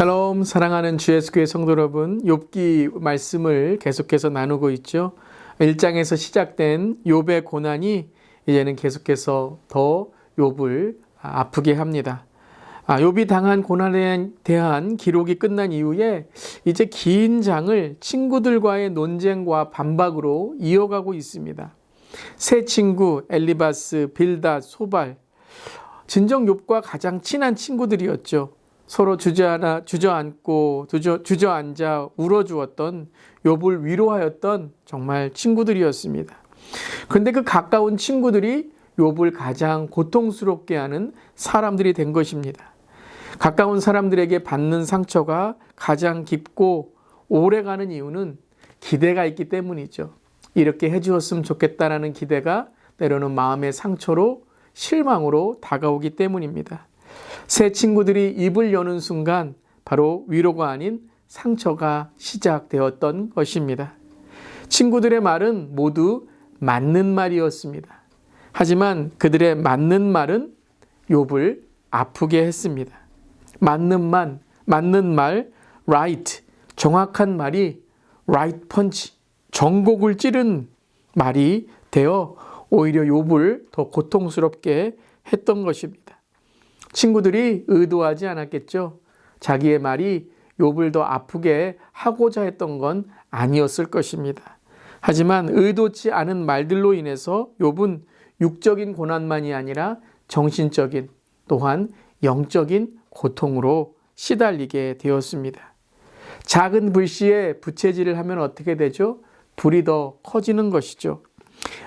샬롬 사랑하는 주 예수교회 성도 여러분 욥기 말씀을 계속해서 나누고 있죠. 1장에서 시작된 욥의 고난이 이제는 계속해서 더 욥을 아프게 합니다. 아, 욥이 당한 고난에 대한 기록이 끝난 이후에 이제 긴 장을 친구들과의 논쟁과 반박으로 이어가고 있습니다. 세 친구 엘리바스, 빌닷, 소발 진정 욥과 가장 친한 친구들이었죠. 서로 주저하나 주저앉고 주저, 주저앉아 울어주었던 욥을 위로하였던 정말 친구들이었습니다. 그런데 그 가까운 친구들이 욥을 가장 고통스럽게 하는 사람들이 된 것입니다. 가까운 사람들에게 받는 상처가 가장 깊고 오래가는 이유는 기대가 있기 때문이죠. 이렇게 해주었으면 좋겠다라는 기대가 때로는 마음의 상처로 실망으로 다가오기 때문입니다. 새 친구들이 입을 여는 순간 바로 위로가 아닌 상처가 시작되었던 것입니다. 친구들의 말은 모두 맞는 말이었습니다. 하지만 그들의 맞는 말은 욥을 아프게 했습니다. 맞는 말, 맞는 말, right, 정확한 말이 right punch, 정곡을 찌른 말이 되어 오히려 욥을 더 고통스럽게 했던 것입니다. 친구들이 의도하지 않았겠죠. 자기의 말이 욥을 더 아프게 하고자 했던 건 아니었을 것입니다. 하지만 의도치 않은 말들로 인해서 욥은 육적인 고난만이 아니라 정신적인 또한 영적인 고통으로 시달리게 되었습니다. 작은 불씨에 부채질을 하면 어떻게 되죠? 불이 더 커지는 것이죠.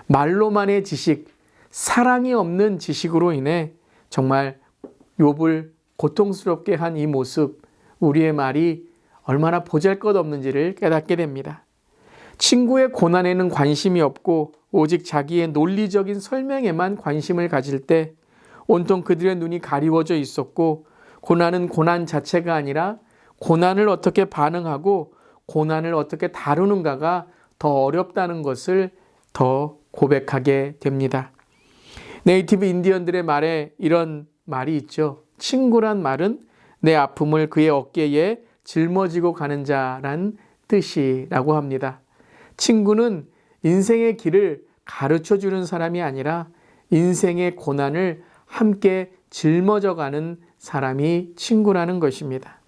말로만의 지식, 사랑이 없는 지식으로 인해 정말 욥을 고통스럽게 한 이 모습, 우리의 말이 얼마나 보잘것없는지를 깨닫게 됩니다. 친구의 고난에는 관심이 없고 오직 자기의 논리적인 설명에만 관심을 가질 때 온통 그들의 눈이 가리워져 있었고 고난은 고난 자체가 아니라 고난을 어떻게 반응하고 고난을 어떻게 다루는가가 더 어렵다는 것을 더 고백하게 됩니다. 네이티브 인디언들의 말에 이런 말이 있죠. 친구란 말은 내 아픔을 그의 어깨에 짊어지고 가는 자란 뜻이라고 합니다. 친구는 인생의 길을 가르쳐 주는 사람이 아니라 인생의 고난을 함께 짊어져 가는 사람이 친구라는 것입니다.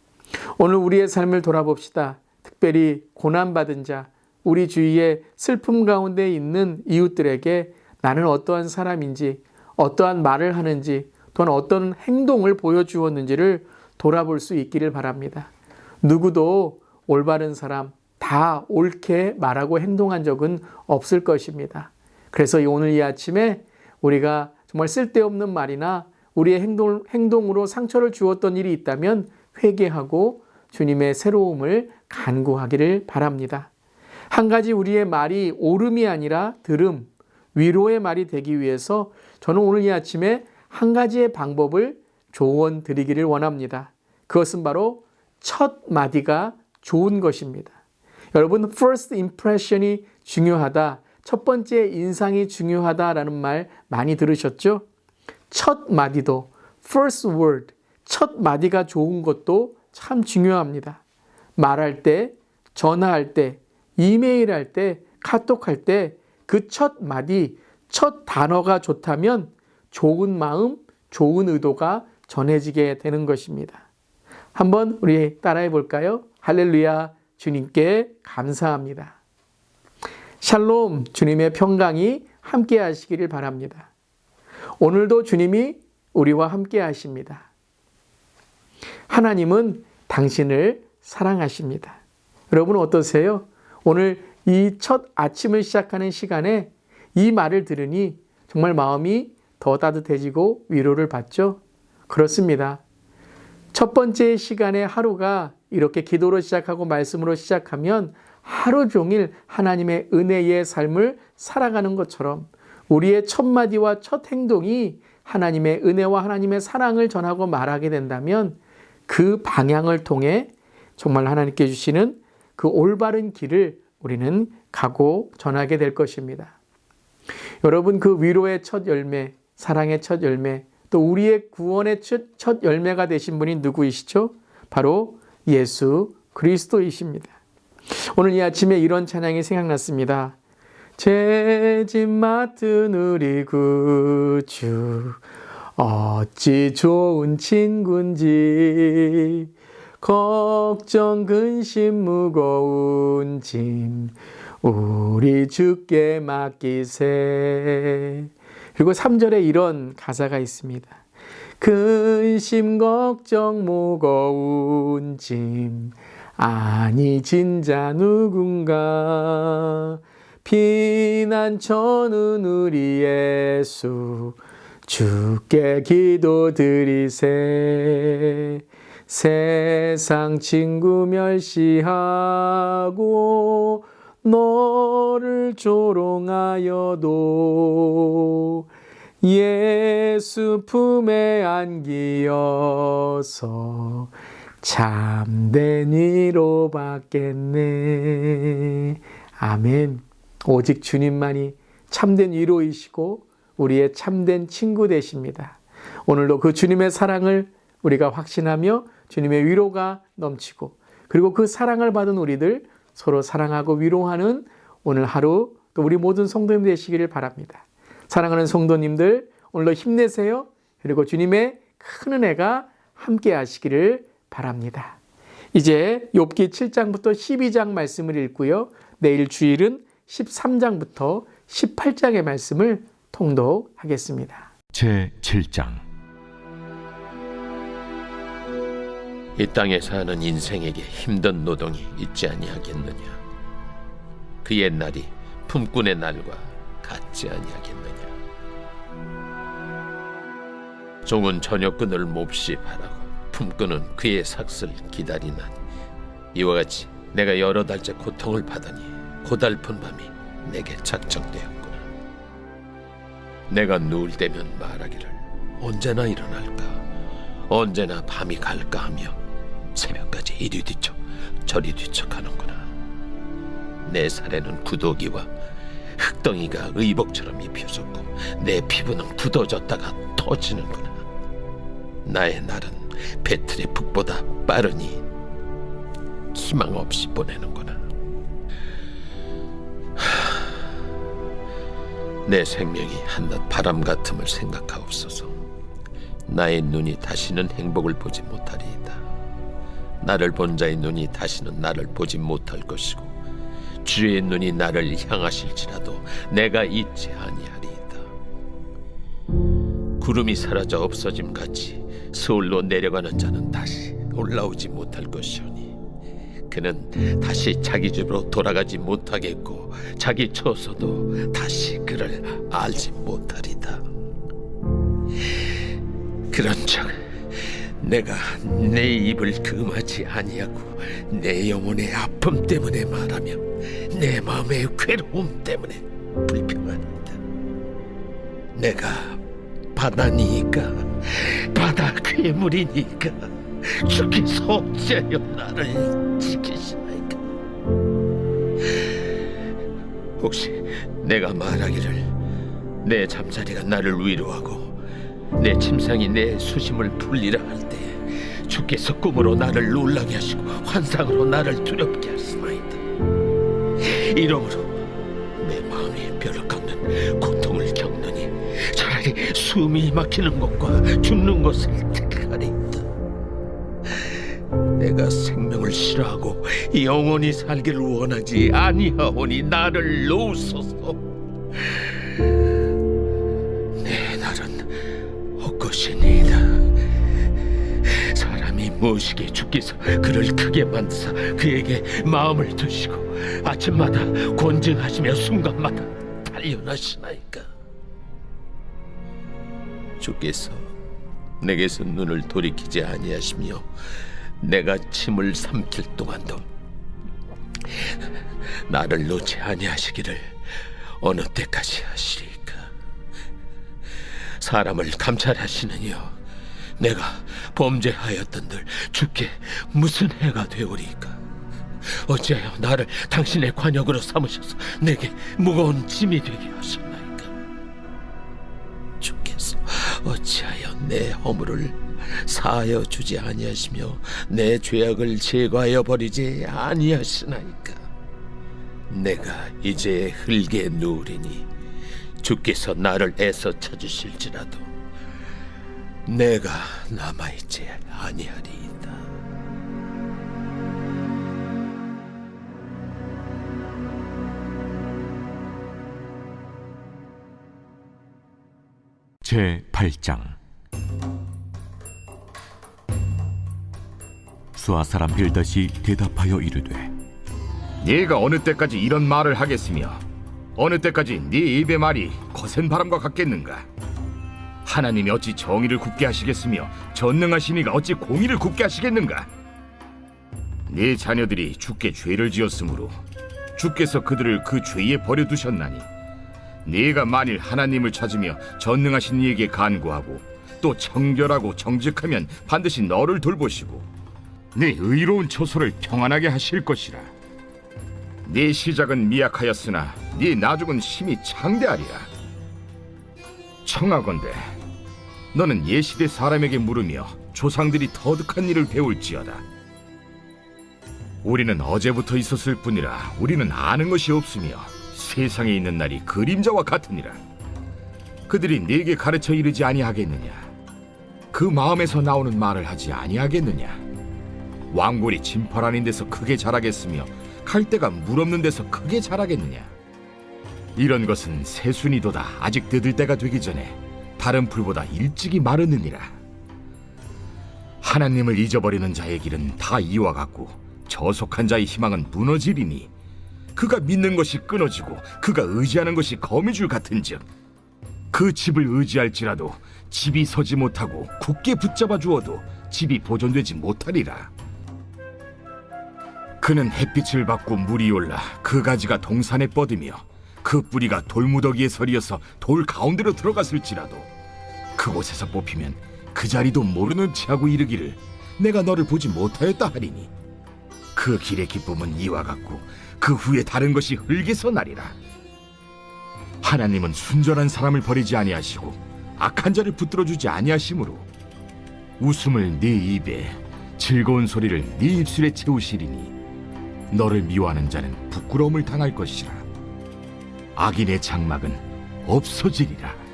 오늘 우리의 삶을 돌아봅시다. 특별히 고난받은 자, 우리 주위에 슬픔 가운데 있는 이웃들에게 나는 어떠한 사람인지, 어떠한 말을 하는지, 또는 어떤 행동을 보여주었는지를 돌아볼 수 있기를 바랍니다. 누구도 올바른 사람, 다 옳게 말하고 행동한 적은 없을 것입니다. 그래서 오늘 이 아침에 우리가 정말 쓸데없는 말이나 우리의 행동, 행동으로 상처를 주었던 일이 있다면 회개하고 주님의 새로움을 간구하기를 바랍니다. 한 가지 우리의 말이 옳음이 아니라 들음, 위로의 말이 되기 위해서 저는 오늘 이 아침에 한 가지의 방법을 조언 드리기를 원합니다. 그것은 바로 첫 마디가 좋은 것입니다. 여러분, first impression이 중요하다. 첫 번째 인상이 중요하다라는 말 많이 들으셨죠? 첫 마디도 first word, 첫 마디가 좋은 것도 참 중요합니다. 말할 때, 전화할 때, 이메일 할 때, 카톡 할 때 그 첫 마디, 첫 단어가 좋다면 좋은 마음, 좋은 의도가 전해지게 되는 것입니다. 한번 우리 따라해 볼까요? 할렐루야, 주님께 감사합니다. 샬롬, 주님의 평강이 함께 하시기를 바랍니다. 오늘도 주님이 우리와 함께 하십니다. 하나님은 당신을 사랑하십니다. 여러분 어떠세요? 오늘 이 첫 아침을 시작하는 시간에 이 말을 들으니 정말 마음이 더 따뜻해지고 위로를 받죠? 그렇습니다. 첫 번째 시간의 하루가 이렇게 기도로 시작하고 말씀으로 시작하면 하루 종일 하나님의 은혜의 삶을 살아가는 것처럼 우리의 첫 마디와 첫 행동이 하나님의 은혜와 하나님의 사랑을 전하고 말하게 된다면 그 방향을 통해 정말 하나님께 주시는 그 올바른 길을 우리는 가고 전하게 될 것입니다. 여러분 그 위로의 첫 열매, 사랑의 첫 열매, 또 우리의 구원의 첫, 열매가 되신 분이 누구이시죠? 바로 예수 그리스도이십니다. 오늘 이 아침에 이런 찬양이 생각났습니다. 죄짐 맡은 우리 구주 어찌 좋은 친군지 걱정 근심 무거운 짐 우리 주께 맡기세 그리고 3절에 이런 가사가 있습니다. 근심 걱정 무거운 짐. 아니 진자 누군가. 피난처는 우리 예수. 주께 기도드리세. 세상 친구 멸시하고 너를 조롱하여도 예수 품에 안기어서 참된 위로 받겠네. 아멘. 오직 주님만이 참된 위로이시고 우리의 참된 친구 되십니다. 오늘도 그 주님의 사랑을 우리가 확신하며 주님의 위로가 넘치고 그리고 그 사랑을 받은 우리들 서로 사랑하고 위로하는 오늘 하루 또 우리 모든 성도님 되시기를 바랍니다. 사랑하는 성도님들 오늘도 힘내세요. 그리고 주님의 큰 은혜가 함께 하시기를 바랍니다. 이제 욥기 7장부터 12장 말씀을 읽고요. 내일 주일은 13장부터 18장의 말씀을 통독하겠습니다. 제 7장 이 땅에 사는 인생에게 힘든 노동이 있지 아니하겠느냐? 그 옛날이 품꾼의 날과 같지 아니하겠느냐? 종은 저녁끈을 몹시 바라고 품꾼은 그의 삭슬 기다리나니 이와 같이 내가 여러 달째 고통을 받으니 고달픈 밤이 내게 작정되었구나. 내가 누울 때면 말하기를 언제나 일어날까? 언제나 밤이 갈까 하며 새벽까지 이리 뒤척 저리 뒤척하는구나. 내 살에는 구더기와 흙덩이가 의복처럼 입혀졌고 내 피부는 굳어졌다가 터지는구나. 나의 날은 배틀의 북보다 빠르니 희망 없이 보내는구나. 하, 내 생명이 한낱 바람 같음을 생각하옵소서. 나의 눈이 다시는 행복을 보지 못하리이다. 나를 본 자의 눈이 다시는 나를 보지 못할 것이고 주의 눈이 나를 향하실지라도 내가 잊지 아니하리이다. 구름이 사라져 없어짐 같이 서울로 내려가는 자는 다시 올라오지 못할 것이오니 그는 다시 자기 집으로 돌아가지 못하겠고 자기 처소도 다시 그를 알지 못하리다. 그런즉 내가 내 입을 금하지 아니하고 내 영혼의 아픔 때문에 말하며 내 마음의 괴로움 때문에 불평하리이다. 내가 바다니까 바다 괴물이니까 주께서 어찌하여 나를 지키시나이까 혹시 내가 말하기를 내 잠자리가 나를 위로하고 내 침상이 내 수심을 풀리라 할 때 주께서 꿈으로 나를 놀라게 하시고 환상으로 나를 두렵게 하시나이다. 이러므로 내 마음이 뼈를 깎는 고통을 겪느니 차라리 숨이 막히는 것과 죽는 것을 택하리이다. 내가 생명을 싫어하고 영원히 살기를 원하지 아니하오니 나를 놓으소서. 무엇이게 주께서 그를 크게 만드사 그에게 마음을 두시고 아침마다 권증하시며 순간마다 단련하시나이까. 주께서 내게서 눈을 돌이키지 아니하시며 내가 침을 삼킬 동안도 나를 놓지 아니하시기를 어느 때까지 하시리까 사람을 감찰하시느니요 내가 범죄하였던들 주께 무슨 해가 되오리까? 어찌하여 나를 당신의 관역으로 삼으셔서 내게 무거운 짐이 되게 하셨나이까? 주께서 어찌하여 내 허물을 사하여 주지 아니하시며 내 죄악을 제거하여 버리지 아니하시나이까? 내가 이제 흙에 누우리니 주께서 나를 애써 찾으실지라도 내가 남아있지 아니하리이다 제 8장 수아 사람 빌닷이 대답하여 이르되 네가 어느 때까지 이런 말을 하겠으며 어느 때까지 네 입의 말이 거센 바람과 같겠는가? 하나님이 어찌 정의를 굽게 하시겠으며 전능하시니가 어찌 공의를 굽게 하시겠는가? 네 자녀들이 주께 죄를 지었으므로 주께서 그들을 그 죄에 버려두셨나니 네가 만일 하나님을 찾으며 전능하신 이에게 간구하고 또 청결하고 정직하면 반드시 너를 돌보시고 네 의로운 처소를 평안하게 하실 것이라. 네 시작은 미약하였으나 네 나중은 심히 창대하리라. 청하건대 너는 예시대 사람에게 물으며 조상들이 터득한 일을 배울지어다. 우리는 어제부터 있었을 뿐이라 우리는 아는 것이 없으며 세상에 있는 날이 그림자와 같으니라. 그들이 네게 가르쳐 이르지 아니하겠느냐? 그 마음에서 나오는 말을 하지 아니하겠느냐? 왕골이 진펄 아닌 데서 크게 자라겠으며 칼대가 물 없는 데서 크게 자라겠느냐 이런 것은 새순이도다 아직 뜯을 때가 되기 전에 다른 풀보다 일찍이 마르느니라. 하나님을 잊어버리는 자의 길은 다 이와 같고 저속한 자의 희망은 무너지리니 그가 믿는 것이 끊어지고 그가 의지하는 것이 거미줄 같은즉 그 집을 의지할지라도 집이 서지 못하고 굳게 붙잡아 주어도 집이 보존되지 못하리라. 그는 햇빛을 받고 물이 올라 그 가지가 동산에 뻗으며 그 뿌리가 돌무더기에 서리어서 돌 가운데로 들어갔을지라도 그곳에서 뽑히면 그 자리도 모르는 체하고 이르기를 내가 너를 보지 못하였다 하리니 그 길의 기쁨은 이와 같고 그 후에 다른 것이 흙에서 나리라 하나님은 순전한 사람을 버리지 아니하시고 악한 자를 붙들어 주지 아니하심으로 웃음을 네 입에 즐거운 소리를 네 입술에 채우시리니 너를 미워하는 자는 부끄러움을 당할 것이라. 악인의 장막은 없어지리라.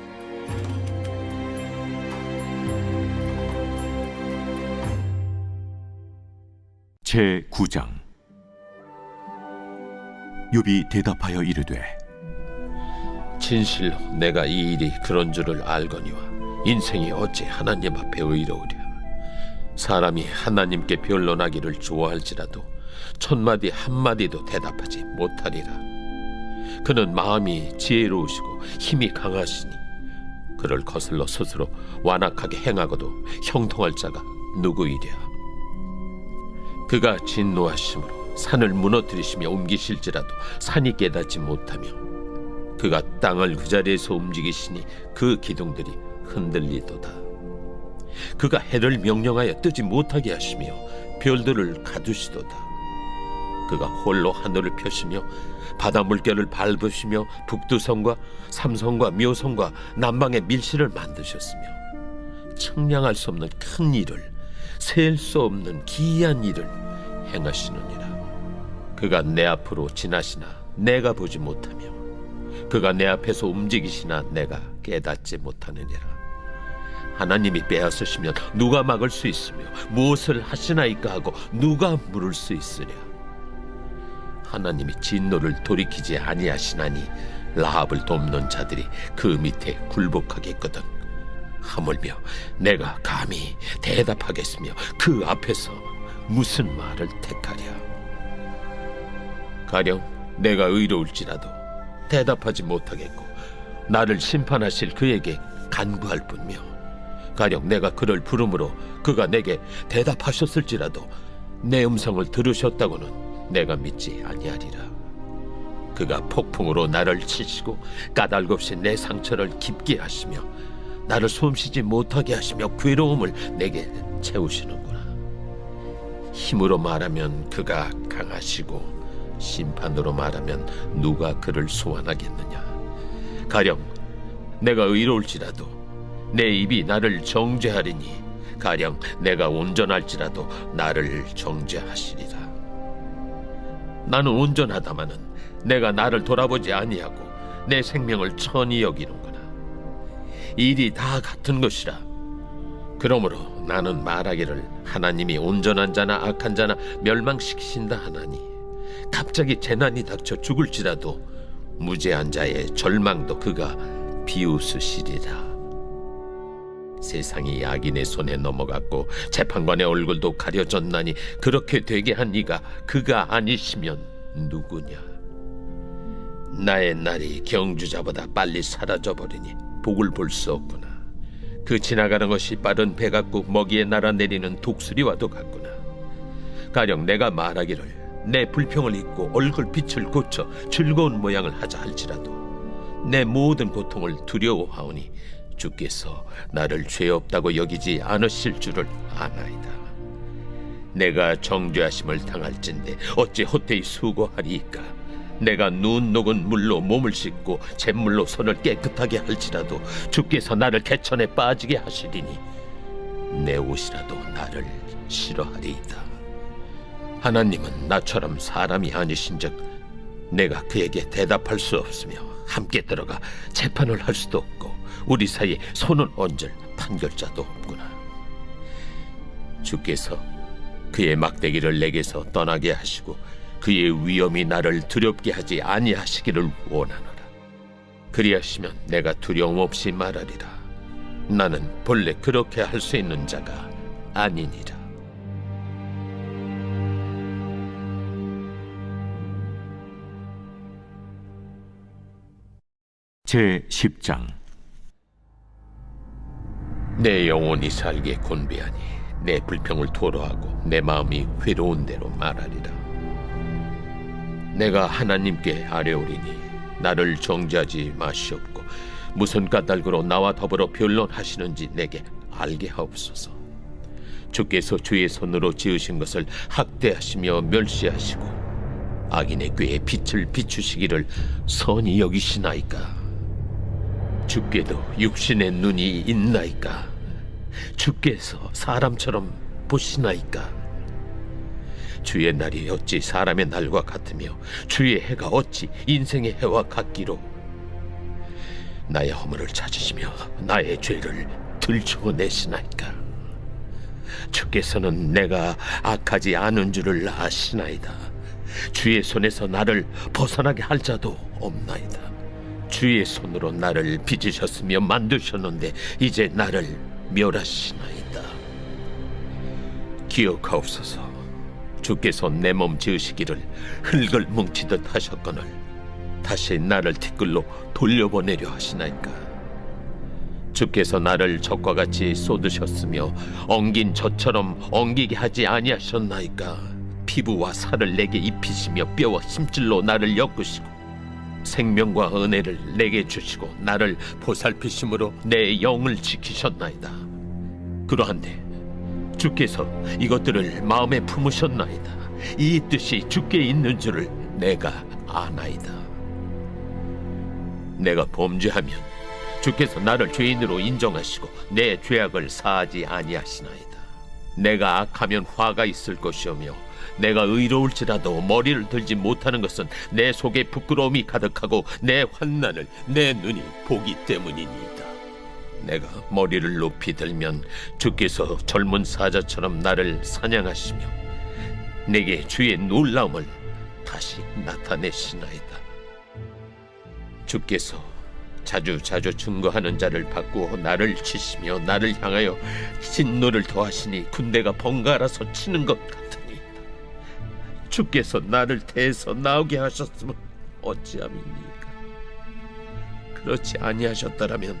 제 9장. 욥이 대답하여 이르되 진실로 내가 이 일이 그런 줄을 알거니와 인생이 어찌 하나님 앞에 의로우랴? 사람이 하나님께 변론하기를 좋아할지라도 첫마디 한마디도 대답하지 못하리라. 그는 마음이 지혜로우시고 힘이 강하시니 그를 거슬러 스스로 완악하게 행하고도 형통할 자가 누구이랴 그가 진노하심으로 산을 무너뜨리시며 옮기실지라도 산이 깨닫지 못하며 그가 땅을 그 자리에서 움직이시니 그 기둥들이 흔들리도다. 그가 해를 명령하여 뜨지 못하게 하시며 별들을 가두시도다. 그가 홀로 하늘을 펴시며 바다 물결을 밟으시며 북두성과 삼성과 묘성과 남방의 밀실을 만드셨으며 측량할 수 없는 큰 일을 셀 수 없는 기이한 일을 행하시느니라. 그가 내 앞으로 지나시나 내가 보지 못하며 그가 내 앞에서 움직이시나 내가 깨닫지 못하느니라. 하나님이 빼앗으시면 누가 막을 수 있으며 무엇을 하시나이까 하고 누가 물을 수 있으랴. 하나님이 진노를 돌이키지 아니하시나니 라합을 돕는 자들이 그 밑에 굴복하겠거든. 하물며 내가 감히 대답하겠으며 그 앞에서 무슨 말을 택하랴. 가령 내가 의로울지라도 대답하지 못하겠고 나를 심판하실 그에게 간구할 뿐며 가령 내가 그를 부름으로 그가 내게 대답하셨을지라도 내 음성을 들으셨다고는 내가 믿지 아니하리라 그가 폭풍으로 나를 치시고 까닭없이 내 상처를 깊게 하시며 나를 숨쉬지 못하게 하시며 괴로움을 내게 채우시는구나 힘으로 말하면 그가 강하시고 심판으로 말하면 누가 그를 소환하겠느냐 가령 내가 의로울지라도 내 입이 나를 정죄하리니 가령 내가 온전할지라도 나를 정죄하시리라. 나는 온전하다마는 내가 나를 돌아보지 아니하고 내 생명을 천히 여기는구나. 일이 다 같은 것이라. 그러므로 나는 말하기를 하나님이 온전한 자나 악한 자나 멸망시키신다 하나니 갑자기 재난이 닥쳐 죽을지라도 무죄한 자의 절망도 그가 비웃으시리라. 세상이 악인의 손에 넘어갔고 재판관의 얼굴도 가려졌나니 그렇게 되게 한 이가 그가 아니시면 누구냐? 나의 날이 경주자보다 빨리 사라져 버리니 복을 볼 수 없구나. 그 지나가는 것이 빠른 배 같고 먹이에 날아내리는 독수리와도 같구나. 가령 내가 말하기를 내 불평을 잊고 얼굴 빛을 고쳐 즐거운 모양을 하자 할지라도 내 모든 고통을 두려워하오니 주께서 나를 죄 없다고 여기지 않으실 줄을 아나이다. 내가 정죄하심을 당할진대 어찌 헛되이 수고하리이까 내가 눈 녹은 물로 몸을 씻고 잿물로 손을 깨끗하게 할지라도 주께서 나를 개천에 빠지게 하시리니 내 옷이라도 나를 싫어하리이다. 하나님은 나처럼 사람이 아니신즉 내가 그에게 대답할 수 없으며 함께 들어가 재판을 할 수도 없고 우리 사이에 손을 얹을 판결자도 없구나. 주께서 그의 막대기를 내게서 떠나게 하시고 그의 위엄이 나를 두렵게 하지 아니하시기를 원하노라. 그리하시면 내가 두려움 없이 말하리라. 나는 본래 그렇게 할 수 있는 자가 아니니라. 제 10장 내 영혼이 살게 곤비하니 내 불평을 토로하고 내 마음이 회로운 대로 말하리라. 내가 하나님께 아뢰오리니 나를 정죄하지 마시옵고 무슨 까닭으로 나와 더불어 변론하시는지 내게 알게 하옵소서. 주께서 주의 손으로 지으신 것을 학대하시며 멸시하시고 악인의 꾀에 빛을 비추시기를 선히 여기시나이까. 주께도 육신의 눈이 있나이까 주께서 사람처럼 보시나이까 주의 날이 어찌 사람의 날과 같으며 주의 해가 어찌 인생의 해와 같기로 나의 허물을 찾으시며 나의 죄를 들추어내시나이까 주께서는 내가 악하지 않은 줄을 아시나이다 주의 손에서 나를 벗어나게 할 자도 없나이다 주의 손으로 나를 빚으셨으며 만드셨는데 이제 나를 멸하시나이다. 기억하옵소서. 주께서 내 몸 지으시기를 흙을 뭉치듯 하셨거늘 다시 나를 티끌로 돌려보내려 하시나이까. 주께서 나를 적과 같이 쏟으셨으며 엉긴 젖처럼 엉기게 하지 아니하셨나이까. 피부와 살을 내게 입히시며 뼈와 힘줄로 나를 엮으시고 생명과 은혜를 내게 주시고 나를 보살피심으로 내 영을 지키셨나이다. 그러한데 주께서 이것들을 마음에 품으셨나이다. 이 뜻이 주께 있는 줄을 내가 아나이다. 내가 범죄하면 주께서 나를 죄인으로 인정하시고 내 죄악을 사하지 아니하시나이다. 내가 악하면 화가 있을 것이오며 내가 의로울지라도 머리를 들지 못하는 것은 내 속에 부끄러움이 가득하고 내 환난을 내 눈이 보기 때문이니이다. 내가 머리를 높이 들면 주께서 젊은 사자처럼 나를 사냥하시며 내게 주의 놀라움을 다시 나타내시나이다. 주께서 자주 자주 증거하는 자를 바꾸어 나를 치시며 나를 향하여 진노를 더하시니 군대가 번갈아서 치는 것 같으니이다. 주께서 나를 대서 나오게 하셨으면 어찌함이니까. 그렇지 아니하셨더라면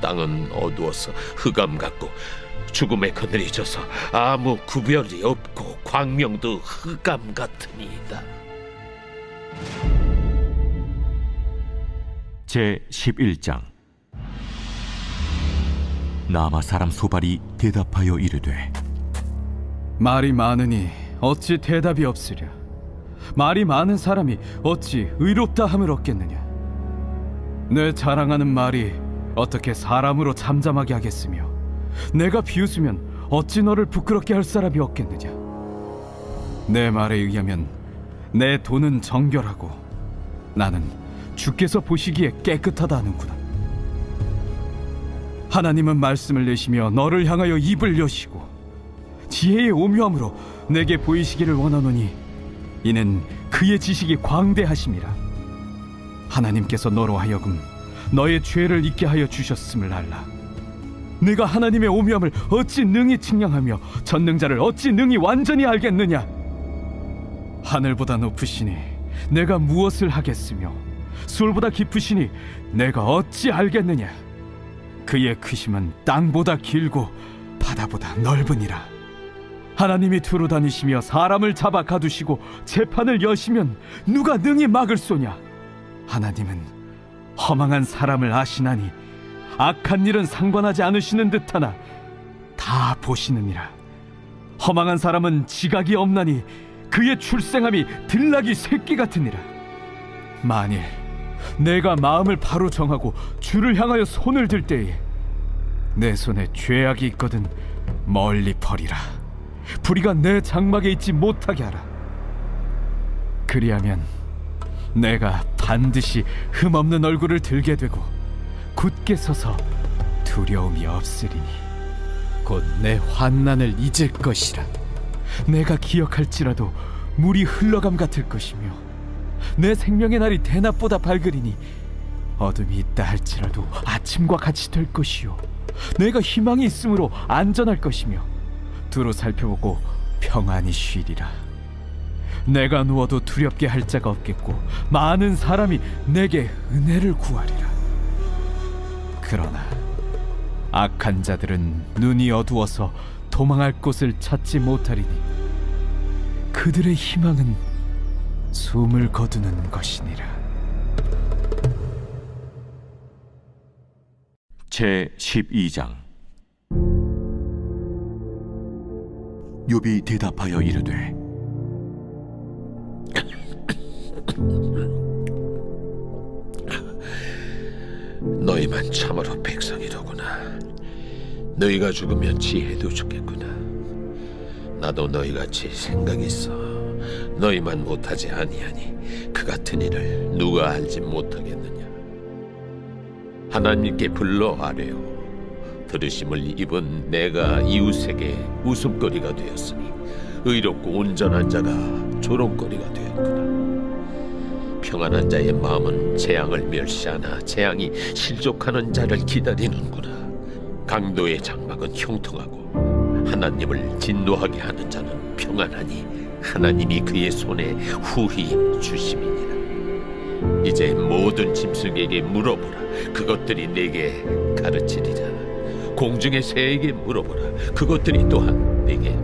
땅은 어두워서 흑암 같고 죽음의 그늘이 져서 아무 구별이 없고 광명도 흑암 같으니이다. 제 11장. 나마 사람 소발이 대답하여 이르되 말이 많으니 어찌 대답이 없으랴? 말이 많은 사람이 어찌 의롭다 함을 얻겠느냐? 내 자랑하는 말이 어떻게 사람으로 잠잠하게 하겠으며 내가 비웃으면 어찌 너를 부끄럽게 할 사람이 없겠느냐? 내 말에 의하면 내 돈은 정결하고 나는 주께서 보시기에 깨끗하다 하는구나. 하나님은 말씀을 내시며 너를 향하여 입을 여시고 지혜의 오묘함으로 내게 보이시기를 원하노니 이는 그의 지식이 광대하심이라. 하나님께서 너로 하여금 너의 죄를 잊게 하여 주셨음을 알라. 내가 하나님의 오묘함을 어찌 능히 측량하며 전능자를 어찌 능히 완전히 알겠느냐? 하늘보다 높으시니 내가 무엇을 하겠으며 수울보다 깊으시니 내가 어찌 알겠느냐? 그의 크심은 땅보다 길고 바다보다 넓으니라. 하나님이 두루 다니시며 사람을 잡아 가두시고 재판을 여시면 누가 능히 막을 소냐? 하나님은 허망한 사람을 아시나니 악한 일은 상관하지 않으시는 듯하나 다 보시느니라. 허망한 사람은 지각이 없나니 그의 출생함이 들나기 새끼 같으니라. 만일 내가 마음을 바로 정하고 주를 향하여 손을 들 때에 내 손에 죄악이 있거든 멀리 버리라. 불의가 내 장막에 있지 못하게 하라. 그리하면 내가 반드시 흠없는 얼굴을 들게 되고 굳게 서서 두려움이 없으리니 곧 내 환난을 잊을 것이라. 내가 기억할지라도 물이 흘러감 같을 것이며 내 생명의 날이 대낮보다 밝으리니 어둠이 있다 할지라도 아침과 같이 될 것이요. 내가 희망이 있으므로 안전할 것이며 두루 살펴보고 평안히 쉬리라 내가 누워도 두렵게 할 자가 없겠고 많은 사람이 내게 은혜를 구하리라. 그러나 악한 자들은 눈이 어두워서 도망할 곳을 찾지 못하리니 그들의 희망은 숨을 거두는 것이니라. 제 12장. 욥이 대답하여 이르되 너희만 참으로 백성이로구나. 너희가 죽으면 지혜도 죽겠구나. 나도 너희같이 생각이 있어. 너희만 못하지 아니하니 그 같은 일을 누가 알지 못하겠느냐. 하나님께 불러 아뢰오. 들으심을 입은 내가 이웃에게 웃음거리가 되었으니 의롭고 온전한 자가 조롱거리가 되었구나. 평안한 자의 마음은 재앙을 멸시하나 재앙이 실족하는 자를 기다리는구나. 강도의 장막은 형통하고 하나님을 진노하게 하는 자는 평안하니 하나님이 그의 손에 후히 주심이니라. 이제 모든 짐승에게 물어보라. 그것들이 내게 가르치리라. 공중의 새에게 물어보라. 그것들이 또한 내게.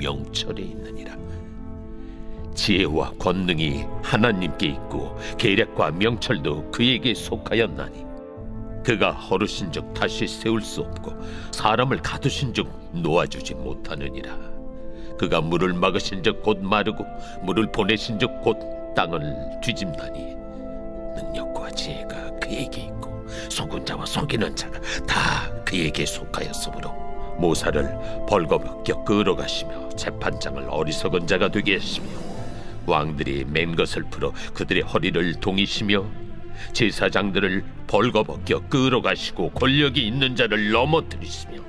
명철이 있느니라. 지혜와 권능이 하나님께 있고 계략과 명철도 그에게 속하였나니 그가 허르신즉 다시 세울 수 없고 사람을 가두신즉 놓아주지 못하느니라 그가 물을 막으신즉 곧 마르고 물을 보내신즉 곧 땅을 뒤집나니 능력과 지혜가 그에게 있고 속은 자와 속이는 자가 다 그에게 속하였으므로 모사를 벌거벗겨 끌어가시며 재판장을 어리석은 자가 되게 하시며 왕들이 맨 것을 풀어 그들의 허리를 동이시며 제사장들을 벌거벗겨 끌어가시고 권력이 있는 자를 넘어뜨리시며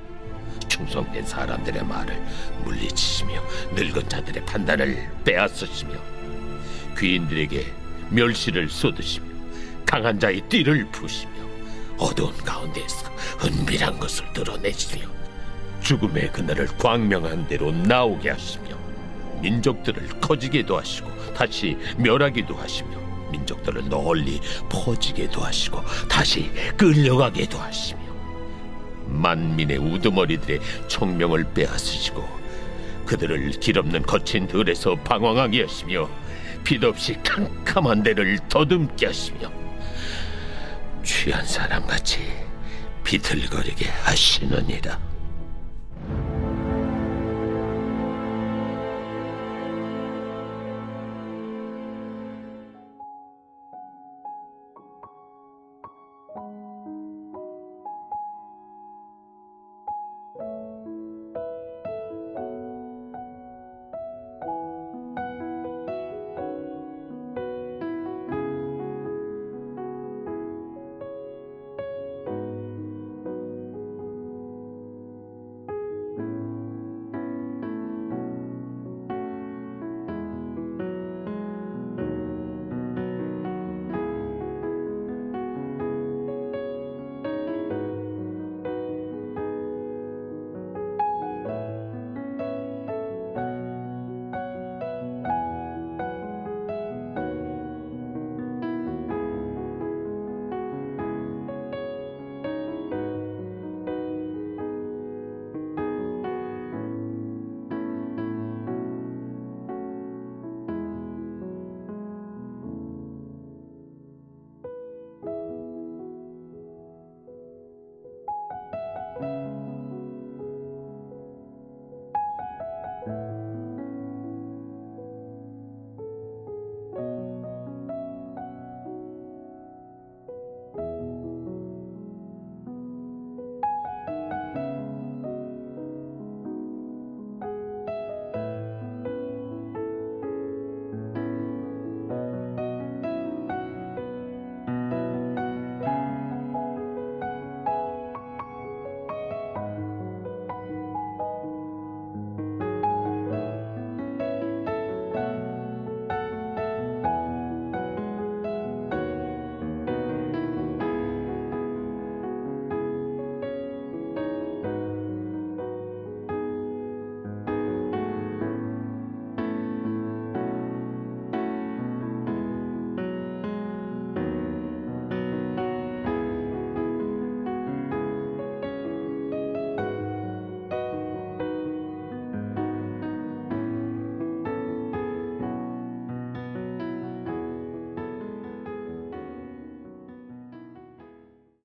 충성된 사람들의 말을 물리치시며 늙은 자들의 판단을 빼앗으시며 귀인들에게 멸시를 쏟으시며 강한 자의 띠를 푸시며 어두운 가운데서 은밀한 것을 드러내시며 죽음의 그날을 광명한 대로 나오게 하시며 민족들을 커지게도 하시고 다시 멸하기도 하시며 민족들을 널리 퍼지게도 하시고 다시 끌려가게도 하시며 만민의 우두머리들의 총명을 빼앗으시고 그들을 길없는 거친 들에서 방황하게 하시며 빛없이 캄캄한 데를 더듬게 하시며 취한 사람같이 비틀거리게 하시느니라